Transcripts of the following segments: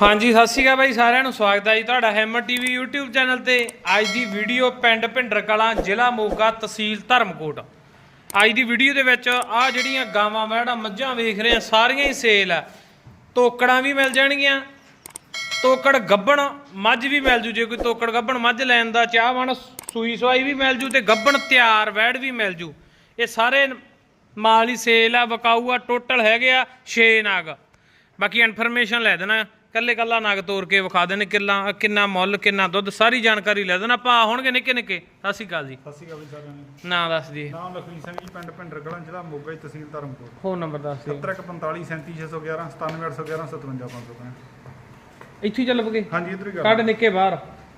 ਹਾਂਜੀ, ਸਤਿ ਸ਼੍ਰੀ ਅਕਾਲ ਬਾਈ ਸਾਰਿਆਂ ਨੂੰ, ਸਵਾਗਤ ਹੈ ਜੀ ਤੁਹਾਡਾ ਹੈਮਰ ਟੀਵੀ YouTube ਚੈਨਲ ਤੇ। ਅੱਜ ਦੀ ਵੀਡੀਓ ਪਿੰਡ ਭਿੰਡਰ ਕਲਾਂ ਜ਼ਿਲ੍ਹਾ ਮੋਗਾ ਤਹਿਸੀਲ ਧਰਮਕੋਟ। ਅੱਜ ਦੀ ਵੀਡੀਓ ਦੇ ਵਿੱਚ ਆ ਜਿਹੜੀਆਂ ਗਾਵਾਂ ਵੜਾ ਮੱਝਾਂ ਵੇਖ ਰਹੇ ਆ ਸਾਰੀਆਂ ਹੀ ਸੇਲ ਆ ਤੋਕੜਾਂ ਵੀ ਮਿਲ ਜਾਣਗੀਆਂ, ਤੋਕੜ ਗੱਬਣ ਮੱਝ ਵੀ ਮਿਲ ਜੂ, ਜੇ ਕੋਈ ਤੋਕੜ ਗੱਬਣ ਮੱਝ ਲੈਣ ਦਾ ਚਾਹ ਵਣ ਸੂਈ ਸਵਾਈ ਵੀ ਮਿਲ ਜੂ ਤੇ ਗੱਬਣ ਤਿਆਰ ਵੈੜ ਵੀ ਮਿਲ ਜੂ। ਇਹ ਸਾਰੇ ਮਾਲ ਹੀ ਸੇਲ ਆ, ਵਕਾਊ ਆ, ਟੋਟਲ ਹੈਗੇ ਆ 6 ਨਾਗ। ਬਾਕੀ ਇਨਫੋਰਮੇਸ਼ਨ ਲੈ ਦੇਣਾ। ਕੱਲੇ ਕੱਲਾ ਨਗ ਤੋੜ ਕੇ ਵਿਖਾ ਦੇਣੇ ਕਿੰਨਾ ਕਿੰਨਾ ਮੁੱਲ ਕਿੰਨਾ ਦੁੱਧ ਸਾਰੀ ਜਾਣਕਾਰੀ ਲੈ ਦੇਣਾ। ਭਾ ਹੋਣਗੇ ਨਿੱਕੇ ਨਿੱਕੇ। ਸਤਿ ਸ਼੍ਰੀ ਅਕਾਲ ਜੀ। ਸਤਿ ਸ਼੍ਰੀ ਅਕਾਲ ਜੀ ਸਾਰਿਆਂ ਨੂੰ। ਨਾਂ ਦੱਸ ਦੀ ਨਾਮ ਲਖਵੀਰ ਸਿੰਘ ਜੀ ਪਿੰਡ ਭਿੰਡਰ ਕਲਾਂ ਜ਼ਿਲ੍ਹਾ ਮੋਗਾ ਜੀ ਤਹਿਸੀਲ ਧਰਮਪੁਰ ਫੋਨ ਨੰਬਰ ਦੱਸ ਦਿਓ। 7145 37611 97811 575 ਇੱਥੇ ਚੱਲ ਪਗੇ? ਹਾਂਜੀ ਇਧਰ ਹੀ ਕੱਢ ਕਰ ਨਿੱਕੇ ਬਾਹਰ।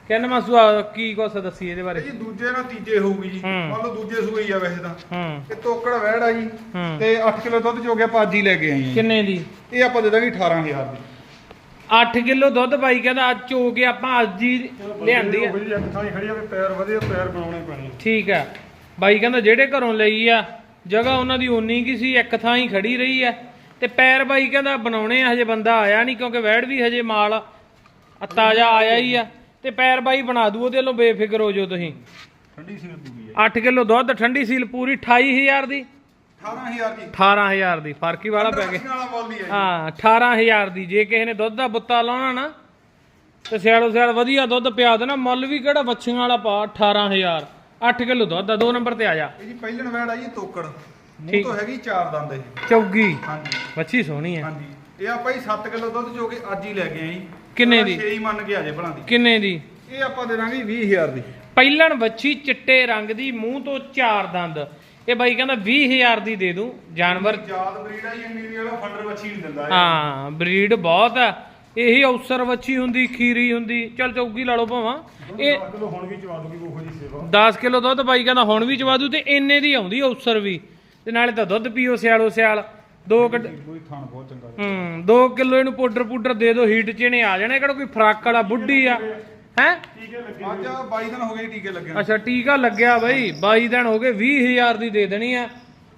ਕਹਿੰਦਾ ਮਾਸੂ ਕੀ ਕੁਛ ਦੱਸੀ ਇਹਦੇ ਬਾਰੇ? ਜੀ ਦੂਜੇ ਨਾਲ ਤੀਜੇ ਹੋਊਗੀ ਜੀ। ਮੰਨ ਲਓ ਦੂਜੇ ਸੂਏ ਹੀ ਆ ਵੈਸੇ ਤਾਂ। ਹੂੰ। ਇਹ ਤੋਕੜ ਵਹਿੜ ਆ ਜੀ। ਤੇ 8 ਕਿਲੋ ਦੁੱਧ ਜੋ ਗਿਆ ਆਪਾਂ ਅੱਜ ਹੀ ਲੈ ਕੇ ਆਏ ਆ ਜੀ। ਕਿੰਨੇ ਦੀ? ਇਹ ਆਪਾਂ ਦੇ ਦਾਂਗੇ 18000 ਦੀ। 8 ਕਿਲੋ ਦੁੱਧ ਬਾਈ ਕਹਿੰਦਾ ਅੱਜ ਚੋ ਕੇ ਆਪਾਂ ਅੱਜ ਹੀ ਲਿਆਂਦੀ ਆ। ਜੀ ਇੱਕ ਥਾਂ ਹੀ ਖੜੀ ਆ ਵੀ ਪੈਰ ਵਧੀਆ ਪੈਰ ਬਣਾਉਣੇ ਪੈਣੇ। ਠੀਕ ਆ। ਬਾਈ ਕਹਿੰਦਾ ਜਿਹੜੇ ਘਰੋਂ ਲਈ ਆ ਜਗ੍ਹਾ ਉਹਨਾਂ ਦੀ ਓਨੀ ਕੀ ਸੀ ਇੱਕ ਥਾਂ ਹੀ ਖੜੀ ਰਹੀ ਆ। ਤੇ ਪੈਰ ਬਾਈ ਕਹਿੰਦਾ ਬਣਾਉਣੇ ਆ ਹਜੇ ਬੰਦਾ ਆਇਆ ਨਹੀਂ ਕਿਉਂਕਿ ਵੈੜ ਵੀ ਹਜੇ ਮਾਲ ਆ ਤਾਜ਼ਾ ਆਇਆ ਹੀ ਆ। ਤੇ ਪੈਰ ਬਾਈ ਬਣਾ ਦੂ ਉਹਦੇ ਵੱਲੋਂ ਬੇਫਿਕਰ ਹੋ ਜਾਓ ਤੁਸੀਂ। ਠੰਡੀ ਸੀਲ ਆ। 8 ਕਿਲੋ ਦੁੱਧ ਠੰਡੀ ਸੀਲ ਪੂਰੀ 28000 ਦੀ। 18000 ਦੀ। 18000 ਦੀ ਫ਼ਰਕ ਹੀ ਵਾਲਾ ਪੈ ਗਿਆ। ਵਾਲਾ ਬੋਲ ਹੀ ਆ ਜੀ। ਹਾਂ 18000 ਦੀ ਜੇ ਕਿਸੇ ਨੇ ਦੁੱਧ ਦਾ ਬੁੱਤਾ ਲਾਉਣਾ ਨਾ ਤੇ ਸਿਆਲੋ ਸਿਆਲ ਵਧੀਆ ਦੁੱਧ ਪਿਆ ਦੇਣਾ ਮੁੱਲ ਵੀ ਕਿਹੜਾ ਬੱਚੀਆਂ ਵਾਲਾ ਪਾ 18000 8 ਕਿਲੋ ਦੁੱਧ ਦਾ 2 ਨੰਬਰ ਤੇ ਆ ਜਾ। ਇਹ ਜੀ ਪਹਿਲਣ ਵਹਿੜ ਆ ਜੀ ਤੋਕੜ। ਮੂੰਹ। ਤੋਂ ਹੈਗੀ ਚਾਰ ਦੰਦ ਇਹ। ਚੌਗੀ। ਹਾਂਜੀ। ਬੱਚੀ ਸੋਹਣੀ ਹੈ। ਹਾਂਜੀ। ਇਹ ਆਪਾਂ ਹੀ 7 ਕਿਲੋ ਦੁੱਧ ਜੋ ਕਿ ਅੱਜ ਹੀ ਲੈ ਕੇ ਆਏ ਜੀ। ਕਿੰਨੇ ਦੀ? 6 ਹੀ ਮੰਨ ਕੇ ਆਜੇ ਭਲਾਂ ਦੀ। ਕਿੰਨੇ ਦੀ? ਇਹ ਆਪਾਂ ਦੇ ਦਾਂਗੇ 20000 ਦੀ। ਪਹਿਲਣ ਬੱਚੀ ਚਿੱਟੇ ਰੰਗ ਦੀ ਮੂੰਹ ਤੋਂ ਚਾਰ ਦੰਦ। ਇਹ ਬਾਈ ਕਹਿੰਦਾ 20000 ਦੀ ਦੇ ਦੂੰ ਜਾਨਵਰ। ਯਾਦ ਬਰੀਡ ਆ ਜੀ ਇੰਨੀ ਵਾਲਾ ਫੰਡਰ ਬੱਚੀ ਨਹੀਂ ਦਿੰਦਾ ਹਾਂ ਬਰੀਡ ਬਹੁਤ ਆ। ਇਹੀ ਅਵਸਰ ਵੱਛੀ ਹੁੰਦੀ ਖੀਰੀ ਹੁੰਦੀ। ਚਲ ਚੌਗੀ ਲਾ ਲਓ ਭਾਵਾਂ। ਇਹ 10 ਕਿਲੋ ਹੁਣ ਵੀ ਚਵਾ ਦੂਗੀ ਉਹੋ ਜੀ ਸੇਵਾ। 10 ਕਿਲੋ ਦੁੱਧ ਬਾਈ ਕਹਿੰਦਾ ਹੁਣ ਵੀ ਚਵਾ ਦੂ ਤੇ ਇੰਨੇ ਦੀ ਆਉਂਦੀ ਅਵਸਰ ਵੀ। ਤੇ ਨਾਲੇ ਤਾਂ ਦੁੱਧ ਪੀਓ ਸਿਆਲੋ ਸਿਆਲ। ਦੋ ਕੋਈ ਥਾਣ ਬਹੁਤ ਚੰਗਾ ਹੂੰ 2 ਕਿਲੋ ਇਹਨੂੰ ਪਾਊਡਰ ਪੂਡਰ ਦੇ ਦਿਓ ਹੀਟ ਚ ਇਹਨੇ ਆ ਜਾਣਾ। ਕਿਹੜਾ ਕੋਈ ਫਰਾਕ ਵਾਲਾ ਬੁੱਢੀ ਆ। ਹੈ? ਅੱਜ 22 ਦਿਨ ਹੋ ਗਏ ਟੀਕੇ ਲੱਗੇ ਨੂੰ। ਅੱਛਾ ਟੀਕਾ ਲੱਗਿਆ ਬਾਈ। 22 ਦਿਨ ਹੋ ਗਏ 20000 ਦੀ ਦੇ ਦੇਣੀ ਆ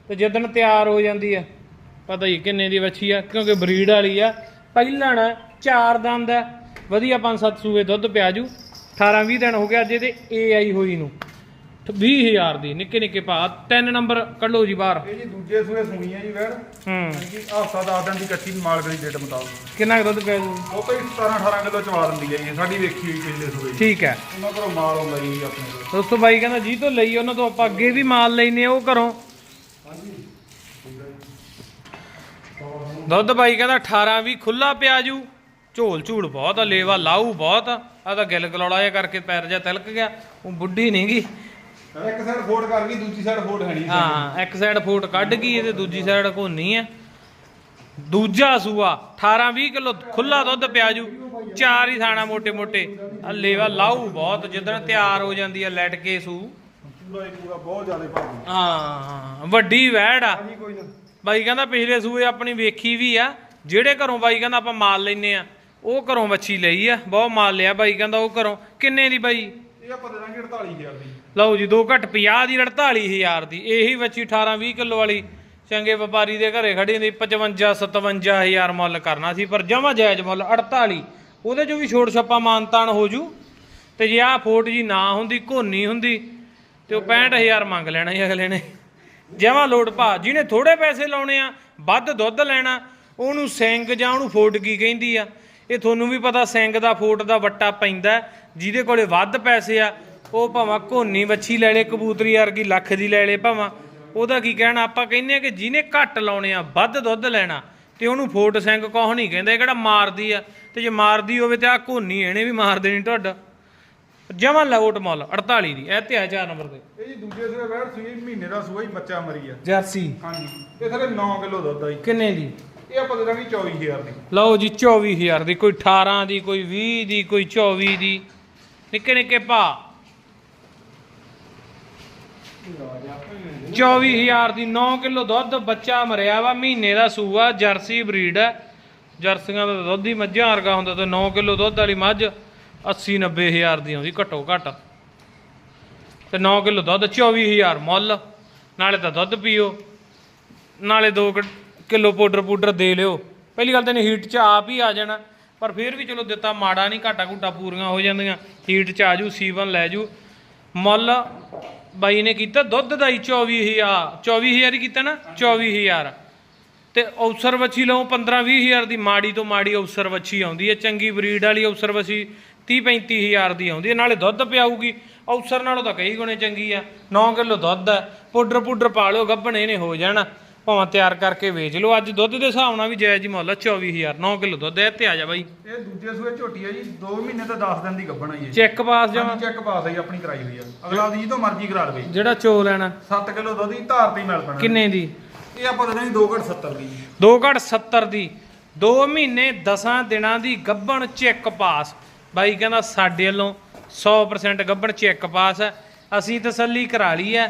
ਤੇ ਜਦੋਂ ਤਿਆਰ ਹੋ ਜਾਂਦੀ ਆ। ਪਤਾ ਹੀ ਕਿੰਨੇ ਦੀ ਵੱਛੀ ਆ ਕਿਉਂਕਿ ਬਰੀਡ ਵਾਲੀ ਆ। ਪਹਿਲਣ ਆ, ਚਾਰ ਦੰਦ ਆ। ਵਧੀਆ 5-7 ਸੂਏ ਦੁੱਧ ਪਿਆ ਜੂ। 18-20 ਦਿਨ ਹੋ ਗਿਆ ਜਿਹਦੇ ਏਆਈ ਹੋਈ ਨੂੰ। 20000 ਦੀ ਨਿੱਕੇ ਨਿੱਕੇ ਭਾ ਤਿੰਨ ਨੰਬਰ ਕੱਢੋ ਜੀ ਬਾਹਰ। ਇਹ ਜੀ ਦੂਜੇ ਸੂਏ ਸੁਣੀ ਆ ਜੀ ਵੈੜ। ਹੂੰ। ਹਾਂਜੀ ਹਫਤਾ 10 ਦਿਨ ਦੀ ਕੱਚੀ ਮਾਲ ਗਲੀ ਡੇਟ ਮੁਤਾਬਕ। ਕਿੰਨਾ ਕੁ ਦੁੱਧ ਪਿਆ ਜੂ? ਉਹ ਕੋਈ 17 18 ਕਿਲੋ ਚਵਾ ਦਿੰਦੀ ਹੈ ਜੀ ਸਾਡੀ ਵੇਖੀ ਹੋਈ ਪਿਛਲੇ ਸੂਏ ਜੀ। ਠੀਕ ਹੈ। ਉਹਨਾਂ ਕੋਲੋਂ ਮਾਲ ਆਉਂਦਾ ਜੀ ਆਪਣੇ ਕੋਲ। ਦੋਸਤੋ ਬਾਈ ਕਹਿੰਦਾ ਜੀ ਤੋਂ ਲਈ ਉਹਨਾਂ ਤੋਂ ਆਪਾਂ ਅੱਗੇ ਵੀ ਮਾਲ ਲੈਨੇ ਆ ਉਹ ਘਰੋਂ। ਦੁੱਧ ਬਾਈ ਕਹਿੰਦਾ 18 ਵੀ ਖੁੱਲਾ ਪਿਆ ਜੂ। ਝੋਲ ਝੂੜ ਬਹੁਤ ਆ ਲੇਵਾ ਲਾਊ ਬਹੁਤ ਆ। ਆਹ ਤਾਂ ਗਿਲ ਗਲੋੜਾ ਜਿਹਾ ਕਰਕੇ ਪੈਰ ਜਿਹਾ ਤਿਲਕ ਗਿਆ। ਉਹ ਬੁੱਢੀ ਨਹੀਂਗੀ ਇੱਕ ਸਾਈਡ ਫੋੜ ਕਰ ਗਈ ਦੂਜੀ ਸਾਈਡ ਫੋੜ ਹੈ ਨਹੀਂ ਹਾਂ ਇੱਕ ਸਾਈਡ ਫੋਟ ਕੱਢ ਗਈ ਤੇ ਦੂਜੀ ਸਾਈਡ ਘੋਨੀ ਆ ਦੂਜਾ ਸੂਆ 18 20 ਕਿਲੋ ਖੁੱਲਾ ਦੁੱਧ ਪਿਆ ਜੂ। ਚਾਰ ਹੀ ਥਾਣਾ ਮੋਟੇ ਮੋਟੇ ਆ ਲੇਵਾ ਲਾਊ ਬਹੁਤ ਜਿੱਦਣ ਤਿਆਰ ਹੋ ਜਾਂਦੀ ਆ ਲੈਟ ਕੇ ਸੂ ਹੀ ਬਹੁਤ ਜ਼ਿਆਦਾ ਹਾਂ ਵੱਡੀ ਵੈੜ ਆ। ਹਾਂਜੀ ਕੋਈ ਨਾ। ਬਾਈ ਕਹਿੰਦਾ ਪਿਛਲੇ ਸੂਏ ਆਪਣੀ ਵੇਖੀ ਵੀ ਆ। ਜਿਹੜੇ ਘਰੋਂ ਬਾਈ ਕਹਿੰਦਾ ਆਪਾਂ ਮਾਲ ਲੈਨੇ ਆ ਉਹ ਘਰੋਂ ਵੱਛੀ ਲਈ ਆ। ਬਹੁਤ ਮਾਲ ਲਿਆ ਬਾਈ ਕਹਿੰਦਾ ਉਹ ਘਰੋਂ। ਕਿੰਨੇ ਦੀ ਬਾਈ? ਇਹ ਆਪਾਂ ਦੇ ਦਾਂਗੇ 48000 ਦੀ। ਲਓ ਜੀ 2 ਘੱਟ 50 ਦੀ 48000 ਦੀ। ਇਹੀ ਵੱਛੀ 18 20 ਕਿਲੋ ਵਾਲੀ ਚੰਗੇ ਵਪਾਰੀ ਦੇ ਘਰੇ ਖੜੀ ਹੁੰਦੀ 55 57000 ਮੁੱਲ ਕਰਨਾ ਸੀ, ਪਰ ਜਮਾ ਜਾਇਜ਼ ਮੁੱਲ 48 ਉਹਦੇ ਚੋਂ ਵੀ ਛੋਟ ਛੱਪਾ ਮਾਨਤਾਨ ਹੋ ਜੂ। ਤੇ ਜੇ ਆਹ ਫੋਟ ਜੀ ਨਾ ਹੁੰਦੀ, ਘੋਨੀ ਹੁੰਦੀ, ਤੇ ਉਹ 65000 ਮੰਗ ਲੈਣਾ ਸੀ ਅਗਲੇ ਨੇ। ਜਮਾ ਲੋਡ ਭਾ ਜਿਹਨੇ ਥੋੜੇ ਪੈਸੇ ਲਾਉਣੇ ਆ, ਵੱਧ ਦੁੱਧ ਲੈਣਾ, ਉਹਨੂੰ ਸਿੰਘ ਜਾਂ ਉਹਨੂੰ ਫੋਟ ਕੀ ਕਹਿੰਦੀ ਆ? ਇਹ ਤੁਹਾਨੂੰ ਵੀ ਪਤਾ, ਸਿੰਗ ਦਾ ਫੋਟ ਦਾ ਵੱਟਾ ਪੈਂਦਾ, ਜਿਹਦੇ ਕੋਲੇ ਵੱਧ ਪੈਸੇ ਆ ਉਹ ਭਾਵੇਂ ਘੋਨੀ ਵੱਛੀ ਲੈ ਲੇ ਕਬੂਤਰੀ ਵਰਗੀ ਲੱਖ ਦੀ ਲੈ ਲੇ ਭਾਵੇਂ। ਉਹਦਾ ਕੀ ਕਹਿਣਾ? ਆਪਾਂ ਕਹਿੰਦੇ ਆ ਕਿ ਜਿਹਨੇ ਘੱਟ ਲਾਉਣੇ ਆ ਵੱਧ ਦੁੱਧ ਲੈਣਾ ਤੇ ਉਹਨੂੰ ਫੋਟ ਸਿੰਘ ਕੋਹ ਨਹੀਂ ਕਹਿੰਦੇ ਇਹ ਕਿਹੜਾ ਮਾਰਦੀ ਆ। ਤੇ ਜੇ ਮਾਰਦੀ ਹੋਵੇ ਤੇ ਆ ਘੋਨੀ ਇਹਨੇ ਵੀ ਮਾਰ ਦੇਣੀ ਢੱਡ ਜਮਾ ਲੋਟ ਮੁੱਲ 48 ਦੀ ਇਹ ਤੇ ਆ ਚਾਰ ਨੰਬਰ ਤੇ। ਇਹ ਜੀ ਦੂਜੇ ਸੂਏ ਵੈੜ ਸੂਈ ਮਹੀਨੇ ਦਾ ਸੂਆ ਹੀ ਬੱਚਾ ਮਰੀ ਆ। ਜਰਸੀ। ਹਾਂਜੀ। ਇਹ ਸਾਰੇ 9 ਕਿਲੋ ਦੁੱਧ ਆ ਜੀ। ਕਿੰਨੇ ਦੀ? ਇਹ ਆਪਾਂ ਦੇ ਦਾਂਗੇ 24000 ਦੀ। ਲਓ ਜੀ 24000 ਦੀ ਕੋਈ 18 ਦੀ ਕੋਈ 20 ਦੀ ਕੋਈ 24 ਦੀ। ਨਿੱਕੇ ਨਿੱਕੇ ਭਾ। 24000 ਦੀ 9 ਕਿਲੋ ਦੁੱਧ, ਬੱਚਾ ਮਰਿਆ ਵਾ, ਮਹੀਨੇ ਦਾ ਸੂਆ, ਜਰਸੀ ਬਰੀਡ ਹੈ। ਜਰਸੀਆਂ ਦਾ ਦੁੱਧ ਹੀ ਮੱਝਾਂ ਵਰਗਾ ਹੁੰਦਾ ਤੇ 9 ਕਿਲੋ ਦੁੱਧ ਵਾਲੀ ਮੱਝ 80 90000 ਦੀ ਆਉਂਦੀ, ਘੱਟੋ ਘੱਟ। ਤੇ 9 ਕਿਲੋ ਦੁੱਧ 24000 ਮੁੱਲ। ਨਾਲੇ ਤਾਂ ਦੁੱਧ ਪੀਓ। ਨਾਲੇ 2 ਕਿਲੋ ਪਾਊਡਰ ਪੂਡਰ ਦੇ ਲਿਓ। ਪਹਿਲੀ ਗੱਲ ਤਾਂ ਇਹਨੇ ਹੀਟ 'ਚ ਆਪ ਹੀ ਆ ਜਾਣਾ। ਪਰ ਫਿਰ ਵੀ ਚਲੋ ਦਿੱਤਾ ਮਾੜਾ ਨਹੀਂ, ਘਾਟਾ ਘੂਟਾ ਪੂਰੀਆਂ ਹੋ ਜਾਂਦੀਆਂ। ਹੀਟ ਚ ਆਜੂ ਸੀਵਨ ਲੈ ਜੂ ਮੁੱਲ ਬਾਈ ਨੇ ਕੀਤਾ, ਦੁੱਧ ਦਾ ਹੀ 24000 24000 ਹੀ ਕੀਤਾ ਨਾ 24000 ਤੇ ਔਸਰ ਵੱਛੀ ਲਓ 15 20000 ਦੀ ਮਾੜੀ ਤੋਂ ਮਾੜੀ ਔਸਰ ਵੱਛੀ ਆਉਂਦੀ ਹੈ, ਚੰਗੀ ਬਰੀਡ ਵਾਲੀ ਔਸਰ ਵੱਛੀ 30 35000 ਦੀ ਆਉਂਦੀ ਹੈ, ਨਾਲੇ ਦੁੱਧ ਪਿਆਊਗੀ। ਔਸਰ ਨਾਲੋਂ ਤਾਂ ਕਈ ਗੁਣੇ ਚੰਗੀ ਆ 9 ਕਿਲੋ ਦੁੱਧ ਹੈ ਪਾਊਡਰ ਪੂਡਰ ਪਾ ਲਿਓ, ਗੱਭਣੇ ਇਹਨੇ ਹੋ ਜਾਣਾ। ਭਾਵੇਂ ਤਿਆਰ ਕਰਕੇ ਵੇਚ ਲਓ। ਅੱਜ ਦੁੱਧ ਦੇ ਹਿਸਾਬ ਨਾਲ ਵੀ ਜਾਇਜ਼ ਹੀ ਮੁੱਲ ਆ 24000 9 ਕਿਲੋ ਦੁੱਧ ਹੈ ਤੇ ਆ ਜਾ ਬਾਈ। ਇਹ ਦੂਜੇ ਸੂਏ ਝੋਟੀ ਆ ਜੀ 2 ਮਹੀਨੇ ਤੇ 10 ਦਿਨ ਦੀ ਗੱਭਣ ਆ ਜੀ ਇਹ। ਚੈੱਕ ਪਾਸ ਜਮਾ ਚੈੱਕ ਪਾਸ ਆ ਜੀ ਆਪਣੀ ਕਰਾਈ ਹੋਈ ਆ। ਅਗਲਾ ਦੀ ਤੋਂ ਮਰਜ਼ੀ ਕਰਾ ਲਵੇ। ਜਿਹੜਾ ਚੋ ਲੈਣਾ। 7 ਕਿਲੋ ਦੁੱਧ ਦੀ ਧਾਰ ਤੇ ਮਿਲ ਪੈਣਾ। ਕਿੰਨੇ ਦੀ? ਇਹ ਆਪਾਂ ਦੇਣਾ ਜੀ 2 ਘੜ 70 ਦੀ ਜੀ। 2 ਘੜ 70 ਦੀ 2 ਮਹੀਨੇ 10 ਦਿਨਾਂ ਦੀ ਗੱਭਣ ਚੈੱਕ ਪਾਸ। ਬਾਈ ਕਹਿੰਦਾ ਸਾਡੇ ਵੱਲੋਂ 100% ਗੱਭਣ ਚੈੱਕ ਪਾਸ ਹੈ ਅਸੀਂ ਤਸੱਲੀ ਕਰਾ ਲਈ ਹੈ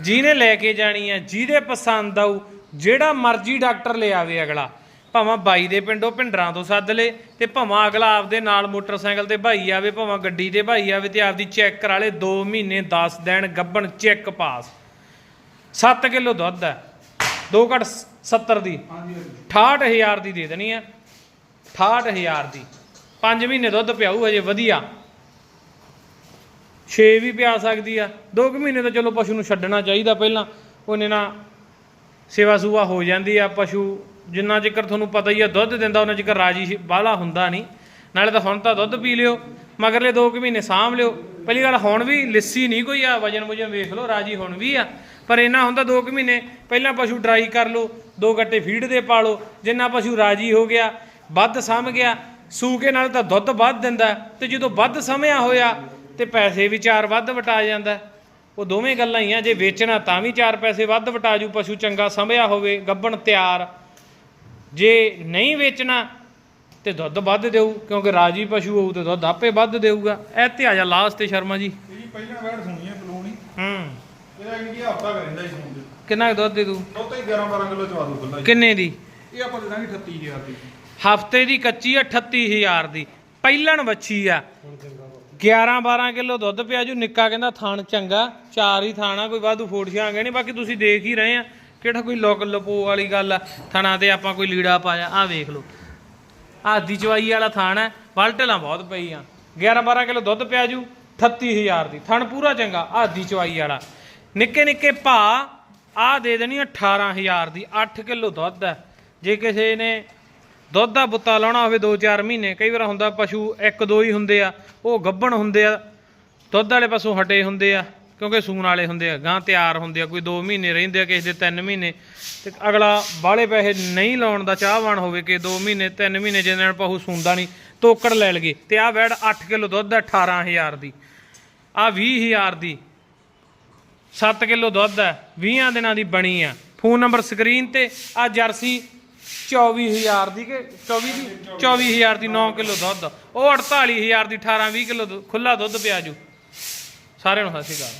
ਜਿਹਨੇ ਲੈ ਕੇ ਜਾਣੀ ਹੈ ਜਿਹਦੇ ਪਸੰਦ ਆਊ ਜਿਹੜਾ ਮਰਜ਼ੀ ਡਾਕਟਰ ਲੈ ਆਵੇ ਅਗਲਾ। ਭਾਵੇਂ ਬਾਈ ਦੇ ਪਿੰਡੋਂ ਪਿੰਡਰਾਂ ਤੋਂ ਸੱਦ ਲੇ ਤੇ ਭਾਵੇਂ ਅਗਲਾ ਆਪਦੇ ਨਾਲ ਮੋਟਰਸਾਈਕਲ ਤੇ ਭਾਈ ਆਵੇ ਭਾਵੇਂ ਗੱਡੀ ਤੇ ਭਾਈ ਆਵੇ ਤੇ ਆਪਦੀ ਚੈੱਕ ਕਰਾ ਲੇ 2 ਮਹੀਨੇ 10 ਦਿਨ ਗੱਭਣ ਚੈੱਕ ਪਾਸ। 7 ਕਿਲੋ ਦੁੱਧ ਹੈ 2 ਘੜ 70 ਦੀ। ਹਾਂਜੀ ਹਾਂਜੀ। 68000 ਦੀ ਦੇ ਦੇਣੀ ਆ। 68000 ਦੀ। 5 ਮਹੀਨੇ ਦੁੱਧ ਪਿਆਊ ਹਜੇ ਵਧੀਆ। 6 ਵੀ ਪਿਆ ਸਕਦੀ ਆ। 2 ਮਹੀਨੇ ਤਾਂ ਚਲੋ ਪਸ਼ੂ ਨੂੰ ਛੱਡਣਾ ਚਾਹੀਦਾ ਪਹਿਲਾਂ। ਉਹਨੇ ਨਾ ਸੇਵਾ ਸੂਵਾ ਹੋ ਜਾਂਦੀ ਆ ਪਸ਼ੂ। ਜਿੰਨਾ ਚਿਕਰ ਤੁਹਾਨੂੰ ਪਤਾ ਹੀ ਆ, ਦੁੱਧ ਦਿੰਦਾ, ਉਹਨਾਂ ਚਿਕਰ ਰਾਜੀ ਬਾਹਲਾ ਹੁੰਦਾ ਨਹੀਂ। ਨਾਲੇ ਤਾਂ ਹੁਣ ਤਾਂ ਦੁੱਧ ਪੀ ਲਿਓ। ਮਗਰਲੇ 2 ਮਹੀਨੇ ਸਾਂਭ ਲਿਓ। ਪਹਿਲੀ ਗੱਲ ਹੁਣ ਵੀ ਲਿੱਸੀ ਨਹੀਂ ਕੋਈ ਆ, ਵਜਨ ਵਜਨ ਵੇਖ ਲਓ, ਰਾਜੀ ਹੁਣ ਵੀ ਆ। ਪਰ ਇਹਨਾਂ ਹੁੰਦਾ 2 ਮਹੀਨੇ, ਪਹਿਲਾਂ ਪਸ਼ੂ ਡਰਾਈ ਕਰ ਲਓ, ਦੋ ਗੱਟੇ ਫੀਡ ਦੇ ਪਾ ਲਓ। ਜਿੰਨਾ ਪਸ਼ੂ ਰਾਜੀ ਹੋ ਗਿਆ, ਵੱਧ ਸਾਂਭ ਗਿਆ, ਸੂਕੇ ਨਾਲ ਤਾਂ ਦੁੱਧ ਵੱਧ ਦਿੰਦਾ। ਤੇ ਜਦੋਂ ਵੱਧ ਸਮਿਆ ਹੋਇਆ ਤੇ ਪੈਸੇ ਵੀ ਚਾਰ ਵੱਧ ਵਟਾ ਜਾਂਦਾ ਉਹ ਦੋਵੇਂ ਗੱਲਾਂ ਹੀ ਆ ਜੇ ਵੇਚਣਾ ਤਾਂ ਵੀ ਚਾਰ ਪੈਸੇ ਵੱਧ ਵਟਾ ਜੂ ਪਸ਼ੂ ਚੰਗਾ ਸੰਭਿਆ ਹੋਵੇ ਗੱਬਣ ਤਿਆਰ। ਜੇ ਨਹੀਂ ਵੇਚਣਾ ਤੇ ਦੁੱਧ ਵੱਧ ਦੇਊ ਕਿਉਂਕਿ ਰਾਜੀ ਪਸ਼ੂ ਹੋਊ ਤੇ ਦੁੱਧ ਆਪੇ ਵੱਧ ਦੇਊਗਾ। ਇਹ ਤੇ ਆ ਜਾ ਲਾਸਟ ਤੇ ਸ਼ਰਮਾ ਜੀ। ਇਹ ਜੀ ਪਹਿਲਾਂ ਵੈੜ ਸੁਣੀ ਹੈ ਬਲੂਣੀ ਹੂੰ। ਇਹਦਾ ਕੀ ਹਫਤਾ ਕਰ ਰਹਿੰਦਾ ਜੀ ਸੁਣ ਦੇ ਕਿੰਨਾ ਦੁੱਧ ਦੇ ਦੂ ਦੁੱਧ ਹੀ 11 12 ਕਿਲੋ ਚਵਾ ਦੂ ਖੁੱਲਾ ਜੀ ਕਿੰਨੇ ਦੀ? ਇਹ ਆਪਾਂ ਦੇ ਦਾਂਗੇ 38000 ਦੀ। ਹਫ਼ਤੇ ਦੀ ਕੱਚੀ ਆ 38000 ਦੀ। ਪਹਿਲਣ ਵੱਛੀ ਆ। 11 12 ਕਿਲੋ ਦੁੱਧ ਪਿਆ ਜੂ, ਨਿੱਕਾ ਕਹਿੰਦਾ ਥਣ ਚੰਗਾ, ਚਾਰ ਹੀ ਥਾਣਾ ਕੋਈ ਵਾਧੂ ਫੋੜ ਛਾਂਗੇ ਨਹੀਂ ਬਾਕੀ ਤੁਸੀਂ ਦੇਖ ਹੀ ਰਹੇ ਆ, ਕਿਹੜਾ ਕੋਈ ਲੋਕ ਲਪੋ ਵਾਲੀ ਗੱਲ ਆ, ਥਣਾ ਤੇ ਆਪਾਂ ਕੋਈ ਲੀੜਾ ਪਾਇਆ ਆ ਵੇਖ ਲਓ। ਆਦੀ ਚਵਾਈ ਵਾਲਾ ਥਾਣ ਹੈ ਬਲਟਲਾਂ ਬਹੁਤ ਪਈਆਂ ਆ 11 12 ਕਿਲੋ ਦੁੱਧ ਪਿਆ ਜੂ 38000 ਦੀ, ਥਣ ਪੂਰਾ ਚੰਗਾ ਆਦੀ ਚਵਾਈ ਵਾਲਾ। ਨਿੱਕੇ ਨਿੱਕੇ ਭਾ ਆ ਦੇ ਦੇਣੀ ਆ 18000 ਦੀ 8 ਕਿਲੋ ਦੁੱਧ ਹੈ ਜੇ ਕਿਸੇ ਨੇ ਦੁੱਧ ਦਾ ਬੁੱਤਾ ਲਾਉਣਾ ਹੋਵੇ 2-4 ਮਹੀਨੇ, ਕਈ ਵਾਰ ਹੁੰਦਾ ਪਸ਼ੂ ਇੱਕ ਦੋ ਹੀ ਹੁੰਦੇ ਆ, ਉਹ ਗੱਭਣ ਹੁੰਦੇ ਆ, ਦੁੱਧ ਵਾਲੇ ਪਸ਼ੂ ਹਟੇ ਹੁੰਦੇ ਆ, ਕਿਉਂਕਿ ਸੂਣ ਵਾਲੇ ਹੁੰਦੇ ਆ, ਗਾਂ ਤਿਆਰ ਹੁੰਦੇ ਆ, ਕੋਈ 2 ਮਹੀਨੇ ਰਹਿੰਦੇ ਆ, ਕਿਸੇ ਦੇ 3 ਮਹੀਨੇ, ਤੇ ਅਗਲਾ ਬਾਹਲੇ ਪੈਸੇ ਨਹੀਂ ਲਾਉਣ ਦਾ ਚਾਹਵਾਨ ਹੋਵੇ ਕਿ 2 ਮਹੀਨੇ 3 ਮਹੀਨੇ ਜਿਹਦੇ ਨਾਲ ਪਸ਼ੂ ਸੂੰਦਾ ਨਹੀਂ, ਤੋਕੜ ਲੈ ਲਗੇ ਤੇ ਆ ਵੈੜ 8 ਕਿਲੋ ਦੁੱਧ ਹੈ 18000 ਦੀ ਆ 20000 ਦੀ 7 ਕਿਲੋ ਦੁੱਧ ਹੈ 20 ਦਿਨਾਂ ਦੀ ਬਣੀ ਆ, ਫੋਨ ਨੰਬਰ ਸਕਰੀਨ ਤੇ ਆ ਜਰਸੀ 24000 ਦੀ ਕਿ 24 ਦੀ? 24000 ਦੀ 9 ਕਿਲੋ ਦੁੱਧ। ਉਹ 48000 ਦੀ 18 20 ਕਿਲੋ ਖੁੱਲਾ ਦੁੱਧ ਪਿਆ ਜੂ। ਸਾਰਿਆਂ ਨੂੰ ਸਤਿ ਸ਼੍ਰੀ ਅਕਾਲ।